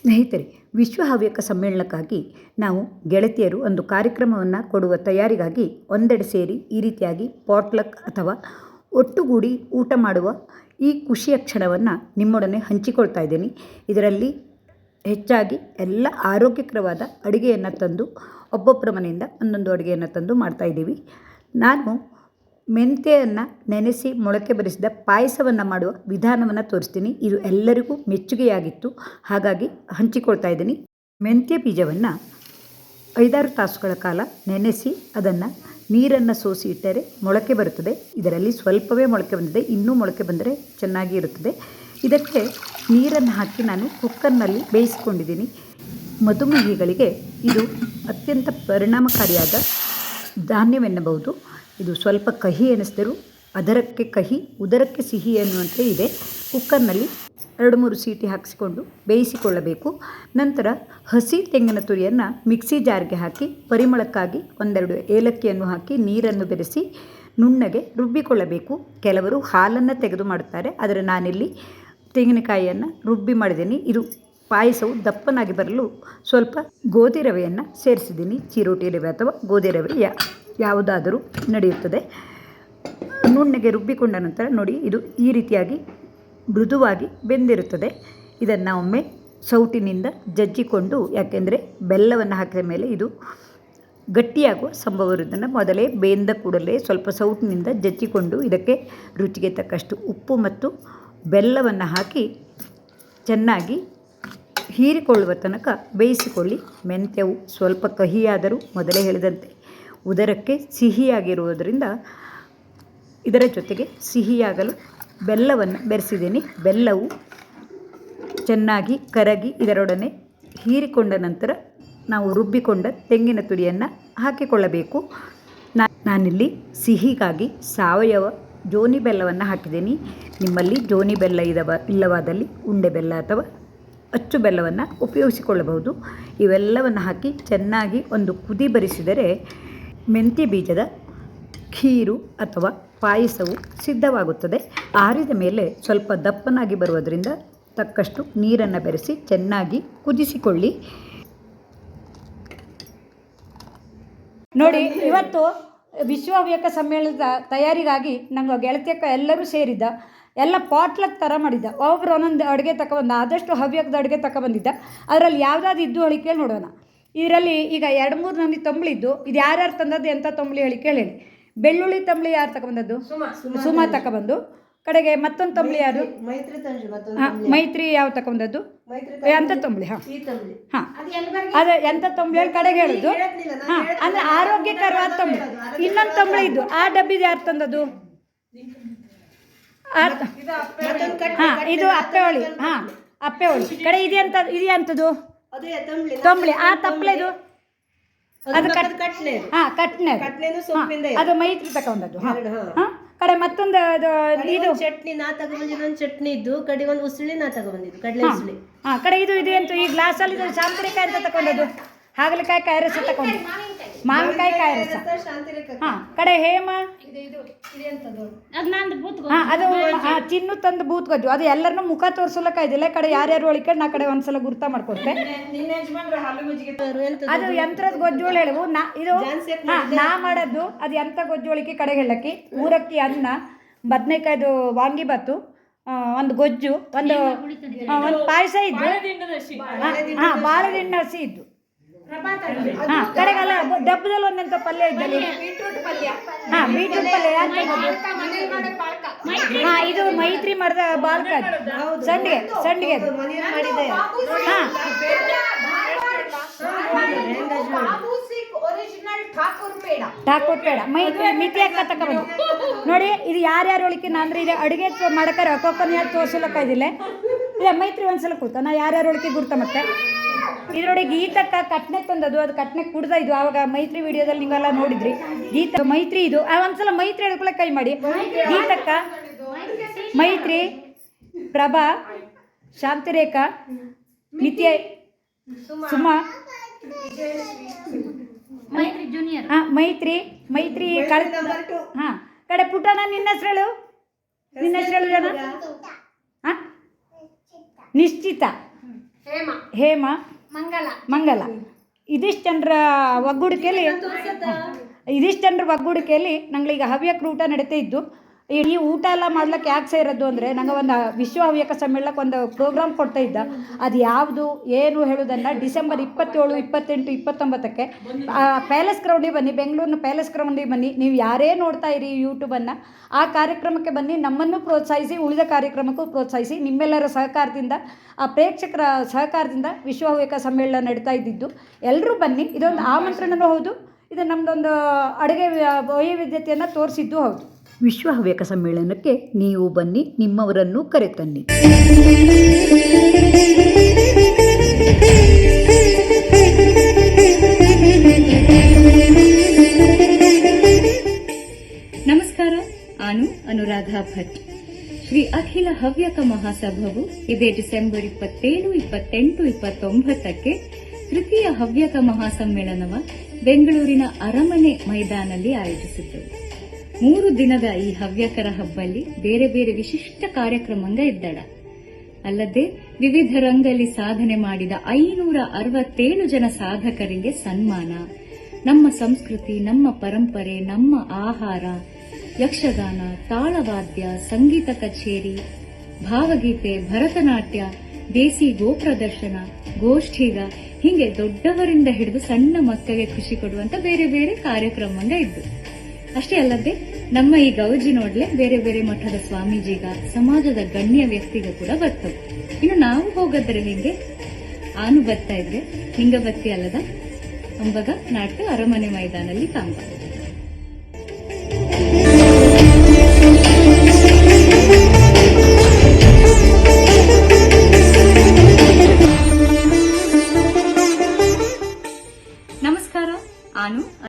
ಸ್ನೇಹಿತರೆ ವಿಶ್ವ ಹವ್ಯಕ ಸಮ್ಮೇಳನಕ್ಕಾಗಿ ನಾವು ಗೆಳತಿಯರು ಒಂದು ಕಾರ್ಯಕ್ರಮವನ್ನು ಕೊಡುವ ತಯಾರಿಗಾಗಿ ಒಂದೆಡೆ ಸೇರಿ ಈ ರೀತಿಯಾಗಿ ಪಾಟ್ಲಕ್ ಅಥವಾ ಒಟ್ಟುಗೂಡಿ ಊಟ ಮಾಡುವ ಈ ಖುಷಿಯ ಕ್ಷಣವನ್ನು ನಿಮ್ಮೊಡನೆ ಹಂಚಿಕೊಳ್ತಾ ಇದ್ದೀನಿ. ಇದರಲ್ಲಿ ಹೆಚ್ಚಾಗಿ ಎಲ್ಲ ಆರೋಗ್ಯಕರವಾದ ಅಡುಗೆಯನ್ನು ತಂದು, ಒಬ್ಬೊಬ್ಬರ ಮನೆಯಿಂದ ಒಂದೊಂದು ಅಡುಗೆಯನ್ನು ತಂದು ಮಾಡ್ತಾಯಿದ್ದೀವಿ ನಾನು ಮೆಂತ್ಯವನ್ನು ನೆನೆಸಿ ಮೊಳಕೆ ಬರಿಸಿದ ಪಾಯಸವನ್ನು ಮಾಡುವ ವಿಧಾನವನ್ನು ತೋರಿಸ್ತೀನಿ. ಇದು ಎಲ್ಲರಿಗೂ ಮೆಚ್ಚುಗೆಯಾಗಿತ್ತು. ಹಾಗಾಗಿ ಹಂಚಿಕೊಳ್ತಾ ಇದ್ದೀನಿ. ಮೆಂತ್ಯ ಬೀಜವನ್ನು ಐದಾರು ತಾಸುಗಳ ಕಾಲ ನೆನೆಸಿ ಅದನ್ನು ನೀರನ್ನು ಸೋಸಿ ಇಟ್ಟರೆ ಮೊಳಕೆ ಬರುತ್ತದೆ. ಇದರಲ್ಲಿ ಸ್ವಲ್ಪವೇ ಮೊಳಕೆ ಬಂದಿದೆ. ಇನ್ನೂ ಮೊಳಕೆ ಬಂದರೆ ಚೆನ್ನಾಗಿ ಇರುತ್ತದೆ. ಇದಕ್ಕೆ ನೀರನ್ನು ಹಾಕಿ ನಾನು ಕುಕ್ಕರ್ನಲ್ಲಿ ಬೇಯಿಸಿಕೊಂಡಿದ್ದೀನಿ. ಮಧುಮೇಹಿಗಳಿಗೆ ಇದು ಅತ್ಯಂತ ಪರಿಣಾಮಕಾರಿಯಾದ ಧಾನ್ಯವೆನ್ನಬಹುದು. ಇದು ಸ್ವಲ್ಪ ಕಹಿ ಎನಿಸಿದರೂ ಅದರಕ್ಕೆ ಕಹಿ, ಉದರಕ್ಕೆ ಸಿಹಿ ಎನ್ನುವಂತೆ ಇದೆ. ಕುಕ್ಕರ್ನಲ್ಲಿ ಎರಡು ಮೂರು ಸೀಟಿ ಹಾಕಿಸಿಕೊಂಡು ಬೇಯಿಸಿಕೊಳ್ಳಬೇಕು. ನಂತರ ಹಸಿ ತೆಂಗಿನ ತುರಿಯನ್ನು ಮಿಕ್ಸಿ ಜಾರ್ಗೆ ಹಾಕಿ, ಪರಿಮಳಕ್ಕಾಗಿ ಒಂದೆರಡು ಏಲಕ್ಕಿಯನ್ನು ಹಾಕಿ ನೀರನ್ನು ಬೆರೆಸಿ ನುಣ್ಣಗೆ ರುಬ್ಬಿಕೊಳ್ಳಬೇಕು. ಕೆಲವರು ಹಾಲನ್ನು ತೆಗೆದು ಮಾಡುತ್ತಾರೆ, ಆದರೆ ನಾನಿಲ್ಲಿ ತೆಂಗಿನಕಾಯಿಯನ್ನು ರುಬ್ಬಿ ಮಾಡಿದ್ದೀನಿ. ಇದು ಪಾಯಸವು ದಪ್ಪನಾಗಿ ಬರಲು ಸ್ವಲ್ಪ ಗೋಧಿ ರವೆಯನ್ನು ಸೇರಿಸಿದ್ದೀನಿ. ಚಿರೋಟಿ ರವೆ ಅಥವಾ ಗೋಧಿ ರವೆಯ ಯಾವುದಾದರೂ ನಡೆಯುತ್ತದೆ. ನುಣ್ಣಗೆ ರುಬ್ಬಿಕೊಂಡ ನಂತರ ನೋಡಿ, ಇದು ಈ ರೀತಿಯಾಗಿ ಮೃದುವಾಗಿ ಬೆಂದಿರುತ್ತದೆ. ಇದನ್ನು ಒಮ್ಮೆ ಸೌಟಿನಿಂದ ಜಜ್ಜಿಕೊಂಡು, ಯಾಕೆಂದರೆ ಬೆಲ್ಲವನ್ನು ಹಾಕಿದ ಮೇಲೆ ಇದು ಗಟ್ಟಿಯಾಗುವ ಸಂಭವ ಇರುವುದನ್ನು ಮೊದಲೇ ಬೇಂದ ಕೂಡಲೇ ಸ್ವಲ್ಪ ಸೌಟಿನಿಂದ ಜಜ್ಜಿಕೊಂಡು, ಇದಕ್ಕೆ ರುಚಿಗೆ ತಕ್ಕಷ್ಟು ಉಪ್ಪು ಮತ್ತು ಬೆಲ್ಲವನ್ನು ಹಾಕಿ ಚೆನ್ನಾಗಿ ಹೀರಿಕೊಳ್ಳುವ ತನಕ ಬೇಯಿಸಿಕೊಳ್ಳಿ. ಮೆಂತ್ಯವು ಸ್ವಲ್ಪ ಕಹಿಯಾದರೂ ಮೊದಲೇ ಹೇಳಿದಂತೆ ಉದರಕ್ಕೆ ಸಿಹಿಯಾಗಿರುವುದರಿಂದ ಇದರ ಜೊತೆಗೆ ಸಿಹಿಯಾಗಲು ಬೆಲ್ಲವನ್ನು ಬೆರೆಸಿದ್ದೀನಿ. ಬೆಲ್ಲವು ಚೆನ್ನಾಗಿ ಕರಗಿ ಇದರೊಡನೆ ಹೀರಿಕೊಂಡ ನಂತರ ನಾವು ರುಬ್ಬಿಕೊಂಡ ತೆಂಗಿನ ತುಡಿಯನ್ನು ಹಾಕಿಕೊಳ್ಳಬೇಕು. ನಾನಿಲ್ಲಿ ಸಿಹಿಗಾಗಿ ಸಾವಯವ ಜೋನಿ ಬೆಲ್ಲವನ್ನು ಹಾಕಿದ್ದೀನಿ. ನಿಮ್ಮಲ್ಲಿ ಜೋನಿ ಬೆಲ್ಲ ಇದವ ಇಲ್ಲವಾದಲ್ಲಿ ಉಂಡೆ ಬೆಲ್ಲ ಅಥವಾ ಅಚ್ಚು ಬೆಲ್ಲವನ್ನು ಉಪಯೋಗಿಸಿಕೊಳ್ಳಬಹುದು. ಇವೆಲ್ಲವನ್ನು ಹಾಕಿ ಚೆನ್ನಾಗಿ ಒಂದು ಕುದಿ ಬರಿಸಿದರೆ ಮೆಂತ್ಯ ಬೀಜದ ಖೀರು ಅಥವಾ ಪಾಯಸವು ಸಿದ್ಧವಾಗುತ್ತದೆ. ಆರಿದ ಮೇಲೆ ಸ್ವಲ್ಪ ದಪ್ಪನಾಗಿ ಬರುವುದರಿಂದ ತಕ್ಕಷ್ಟು ನೀರನ್ನು ಬೆರೆಸಿ ಚೆನ್ನಾಗಿ ಕುದಿಸಿಕೊಳ್ಳಿ. ನೋಡಿ, ಇವತ್ತು ವಿಶ್ವ ಹವ್ಯಕ ಸಮ್ಮೇಳನದ ತಯಾರಿಗಾಗಿ ನಂಗೆ ಗೆಳತಿಯಕ್ಕ ಎಲ್ಲರೂ ಸೇರಿದ್ದ, ಎಲ್ಲ ಪಾಟ್ಲಕ್ ಥರ ಮಾಡಿದ್ದ. ಒಬ್ಬರು ಒಂದೊಂದು ಅಡುಗೆ ತಗೊಬಂದ ಆದಷ್ಟು ಹವ್ಯಕದ ಅಡುಗೆ ತಗೊಬಂದಿದ್ದ ಅದರಲ್ಲಿ ಯಾವುದಾದ್ರು ಇದ್ದು ಅಳಿಕೆ ನೋಡೋಣ. ಇದರಲ್ಲಿ ಈಗ ಎರಡು ಮೂರು ಮಂದಿ ತಂಬಳಿದ್ದು ಇದು ಯಾರ್ಯಾರು ತಂದದ್ದು ಎಂಥ ತಂಬಳಿ ಹೇಳಿ ಕೇಳಿ ಬೆಳ್ಳುಳ್ಳಿ ತಂಬಳಿ ಯಾರು ತಗೊಬಂದದ್ದು ಸುಮಾ ತಗೊಬಂದು ಕಡೆಗೆ ಮತ್ತೊಂದು ತಂಬಳಿ ಯಾರು? ಮೈತ್ರಿ ಮತ್ತೊಂದು ಹಾಂ ಮೈತ್ರಿ ಯಾವ ತಗೊಂಡದ್ದು ಎಂಥ ತಂಬಳಿ ಹಾಂ. ಹಾಂ. ಅದು ಎಂಥ ತಂಬಳಿ ಹೇಳಿ ಕಡೆಗೆ ಹೇಳುದು. ಹಾಂ ಅಂದರೆ ಆರೋಗ್ಯಕರವಾದ ತಂಬಳಿ. ಇನ್ನೊಂದು ತಂಬಳಿ ಇದ್ದು ಆ ಡಬ್ಬಿದು ಯಾರು ತಂದದ್ದು? ಆ ಹಾಂ ಇದು ಅಪ್ಪೆ ಹೋಳಿ. ಹಾಂ ಅಪ್ಪೆ ಹೋಳಿ. ಕಡೆ ಇದೆಯಂತ ಅಂತ ಇದೆ ಅಂತದು ಅದೇ ತಂಬಳಿ ತಂಬಳಿ. ಆ ತಪ್ಪಲೇದು ಅದು? ಕಟ್ ಕಟ್ಲೆ ಹಾ ಕಟ್ನೆ. ಕಟ್ಲೆನು ಸೊಪ್ಪಿಂದ ಅದು ಮೈತ್ರಿ ತಗೊಂಡದ್ದು ಹಾ. ಕಡೆ ಮತ್ತೊಂದು ಅದು ಇದು. ಚಟ್ನಿ ನಾ ತಗೊಂಡಿದ್ದು ಒಂದು ಚಟ್ನಿ ಇದ್ದು ಕಡೆ ಒಂದು ಉಸುಳಿ ನಾ ತಗೊಂಡಿದ್ದು ಕಡಲೆ ಉಸುಳಿ. ಹಾ ಕಡೆ ಇದು ಇದೆ ಅಂತ ಈ ಗ್ಲಾಸಲ್ಲಿ ಇದು ಶಾಂಪುರಿಕಾಯಿ ಅಂತ ತಗೊಂಡದ್ದು ಹಾಗಲಕಾಯಿ ಕಾಯಿ ರಸ ತಗೊಂಡು ಮಾವಿನಕಾಯಿ ಕಾಯಿ ರಸ. ಶಾಂತಿ ರೇಖಾ. ಹಾಂ ಕಡೆ ಹೇಮ. ಹಾಂ ಅದು ಆ, ಚಿನ್ನು ತಂದು ಬೂತ್ ಗೊಜ್ಜು ಅದು ಎಲ್ಲರನ್ನೂ ಮುಖ ತೋರ್ಸಲಕ್ಕ ಇದಿಲ್ಲ. ಕಡೆ ಯಾರ್ಯಾರು ಒಳಿಕೊಂಡು ನಾ ಕಡೆ ಒಂದ್ಸಲ ಗುರ್ತ ಮಾಡ್ಕೊಡ್ತೆ. ಅದು ಯಂತ್ರದ ಗೊಜ್ಜೋಳ ಹೇಳುವು. ನಾ ಇದು ಹಾ, ನಾ ಮಾಡೋದು ಅದು ಎಂತ ಗೊಜ್ಜೋಳಿಕೆ ಕಡೆ ಹೇಳಕ್ಕಿ. ಊರಕ್ಕಿ ಅನ್ನ ಬದನೆಕಾಯ್ದು ವಾಂಗಿಬಾತು ಆ, ಒಂದು ಗೊಜ್ಜು ಒಂದು ಆ, ಒಂದು ಪಾಯಸ ಇದ್ದು. ಹಾ ಬಾಳೆದಿಣ್ಣ ಹಸಿ ಇದ್ದು. ಹಾಂ ಕಡೆಗಲ್ಲ ಡಬ್ಬದಲ್ಲಿ ಒಂದೆಂತ ಪಲ್ಯ ಇದ್ದಲ್ಲಿ? ಹಾಂ ಬೀಟ್ರೂಟ್ ಪಲ್ಯ ಹಾಂ ಇದು ಮೈತ್ರಿ ಮಾಡಿದ ಬಾಲ್ಕ ಸಂಡಿಗೆ ಸಂಡಿಗೆ. ಹಾ. ಠಾಕೂರ್ ಪೇಡ. ಮೈತ್ರಿ ಮಿತಿ ಅಕ್ಕ ನೋಡಿ ಇದು ಯಾರ್ಯಾರು ಒಳಿಕೆ ಅಂದ್ರೆ ಇದೆ ಅಡುಗೆ ಮಾಡಕ್ಕಾರ ಒಕ್ಕೊಕ್ಕನ ಯಾರು ತೋರ್ಸಲಕ್ಕ ಇದಿಲ್ಲ ಇಲ್ಲ ಮೈತ್ರಿ ಒಂದ್ಸಲ ಕೂತ. ನಾ ಯಾರ್ಯಾರು ಒಳಕ್ಕೆ ಗುರ್ತ ಮತ್ತೆ? ಇದ್ರೊಳಗೆ ಗೀತಕ್ಕ ಕಟ್ನೆ ತಂದದು ಅದು ಕಟ್ನೆ ಕುಡ್ದ ಇದು. ಆವಾಗ ಮೈತ್ರಿ ವಿಡಿಯೋದಲ್ಲಿ ನೀವೆಲ್ಲ ನೋಡಿದ್ರಿ. ಗೀತ ಮೈತ್ರಿ ಇದು. ಆ ಒಂದ್ಸಲ ಮೈತ್ರಿ ಹೇಳ್ಕೊಳಕ್ ಕೈ ಮಾಡಿ. ಗೀತಕ್ಕ ಮೈತ್ರಿ ಪ್ರಭಾ ಶಾಂತಿರೇಖಾ ನಿತ್ಯ ಸುಮಾ ಮೈತ್ರಿ ಜೂನಿಯರ್ ಹಾ ಮೈತ್ರಿ ಮೈತ್ರಿ ಕಳ್ ಹಾ ಕಡೆ ಪುಟನ ನಿನ್ನ ಹೆಸರು ಹೇಳು ನಿನ್ನ ಹೆಸರು ಹೇಳು ಜನ? ಹಾ ನಿಶ್ಚಿತ. ಹೇಮಾ. ಹೇಮ. ಮಂಗಲ. ಮಂಗಲ. ಇದಿಷ್ಟು ಜನರ ಒಗ್ಗೂಡಿಕೆಯಲ್ಲಿ ಇದಿಷ್ಟು ಜನರ ಒಗ್ಗೂಡಿಕೆಯಲ್ಲಿ ನಂಗೆ ಹವ್ಯಕ ಊಟ ನಡೀತಾ ಇದ್ದು ಈ ಊಟ ಎಲ್ಲ ಮಾಡ್ಲಿಕ್ಕೆ ಯಾಕೆ ಸೇರೋದು ಅಂದರೆ ನಂಗೆ ಒಂದು ವಿಶ್ವ ಹವ್ಯಕ ಸಮ್ಮೇಳನಕ್ಕೆ ಒಂದು ಪ್ರೋಗ್ರಾಮ್ ಕೊಡ್ತಾ ಇದ್ದ. ಅದು ಯಾವುದು, ಏನು ಹೇಳೋದನ್ನ ಡಿಸೆಂಬರ್ ಇಪ್ಪತ್ತೇಳು, ಇಪ್ಪತ್ತೆಂಟು, ಇಪ್ಪತ್ತೊಂಬತ್ತಕ್ಕೆ ಪ್ಯಾಲೇಸ್ ಗ್ರೌಂಡಿಗೆ ಬನ್ನಿ, ಬೆಂಗಳೂರಿನ ಪ್ಯಾಲೇಸ್ ಗ್ರೌಂಡಿಗೆ ಬನ್ನಿ. ನೀವು ಯಾರೇ ನೋಡ್ತಾ ಇರಿ ಯೂಟ್ಯೂಬನ್ನು, ಆ ಕಾರ್ಯಕ್ರಮಕ್ಕೆ ಬನ್ನಿ. ನಮ್ಮನ್ನು ಪ್ರೋತ್ಸಾಹಿಸಿ, ಉಳಿದ ಕಾರ್ಯಕ್ರಮಕ್ಕೂ ಪ್ರೋತ್ಸಾಹಿಸಿ, ನಿಮ್ಮೆಲ್ಲರ ಸಹಕಾರದಿಂದ, ಆ ಪ್ರೇಕ್ಷಕರ ಸಹಕಾರದಿಂದ ವಿಶ್ವ ಹವ್ಯಕ ಸಮ್ಮೇಳನ ನಡೀತಾ ಇದ್ದಿದ್ದು. ಎಲ್ಲರೂ ಬನ್ನಿ. ಇದೊಂದು ಆಮಂತ್ರಣನೂ ಹೌದು. ಇದು ನಮ್ಮದೊಂದು ಅಡುಗೆ ವೈವಿಧ್ಯತೆಯನ್ನು ತೋರಿಸಿದ್ದು ಹೌದು. ವಿಶ್ವ ಹವ್ಯಕ ಸಮ್ಮೇಳನಕ್ಕೆ ನೀವು ಬನ್ನಿ, ನಿಮ್ಮವರನ್ನು ಕರೆತನ್ನಿ. ನಮಸ್ಕಾರ ನಾನು ಅನುರಾಧ ಭಟ್. ಶ್ರೀ ಅಖಿಲ ಹವ್ಯಕ ಮಹಾಸಭವು ಇದೇ ಡಿಸೆಂಬರ್ ಇಪ್ಪತ್ತೇಳು, ಇಪ್ಪತ್ತೆಂಟು, ಇಪ್ಪತ್ತೊಂಬತ್ತಕ್ಕೆ ತೃತೀಯ ಹವ್ಯಕ ಮಹಾಸಮ್ಮೇಳನವ ಬೆಂಗಳೂರಿನ ಅರಮನೆ ಮೈದಾನಲ್ಲಿ ಆಯೋಜಿಸಿದ್ದೆವು. ಮೂರು ದಿನದ ಈ ಹವ್ಯಕರ ಹಬ್ಬಲ್ಲಿ ಬೇರೆ ಬೇರೆ ವಿಶಿಷ್ಟ ಕಾರ್ಯಕ್ರಮಂಗ ಇದ್ದಡ ಅಲ್ಲದೆ ವಿವಿಧ ರಂಗಲ್ಲಿ ಸಾಧನೆ ಮಾಡಿದ ಐನೂರ ಅರವತ್ತೇಳು ಜನ ಸಾಧಕರಿಗೆ ಸನ್ಮಾನ. ನಮ್ಮ ಸಂಸ್ಕೃತಿ, ನಮ್ಮ ಪರಂಪರೆ, ನಮ್ಮ ಆಹಾರ, ಯಕ್ಷಗಾನ, ತಾಳವಾದ್ಯ, ಸಂಗೀತ ಕಚೇರಿ, ಭಾವಗೀತೆ, ಭರತನಾಟ್ಯ, ದೇಸಿ ಗೋಪ್ರದರ್ಶನ, ಗೋಷ್ಠಿಗ ಹೀಗೆ ದೊಡ್ಡವರಿಂದ ಹಿಡಿದು ಸಣ್ಣ ಮಕ್ಕಳಿಗೆ ಖುಷಿ ಕೊಡುವಂತ ಬೇರೆ ಬೇರೆ ಕಾರ್ಯಕ್ರಮಂಗ ಇದ್ದು. ಅಷ್ಟೇ ಅಲ್ಲದೆ, ನಮ್ಮ ಈ ಗೌಜಿ ನೋಡ್ಲೆ ಬೇರೆ ಬೇರೆ ಮಠದ ಸ್ವಾಮೀಜಿಗ, ಸಮಾಜದ ಗಣ್ಯ ವ್ಯಕ್ತಿಗ ಕೂಡ ಬರ್ತವು ಇನ್ನು ನಾವು ಹೋಗದ್ರೆ ನಿಂಗೆ, ಆನು ಬರ್ತಾ ಇದ್ರೆ, ನಿಂಗ ಬತ್ತಿ ಅಲ್ಲದ ಅಂಬಗ ನಾಟ್ಯ ಅರಮನೆ ಮೈದಾನಲ್ಲಿ ಕಾಂಬ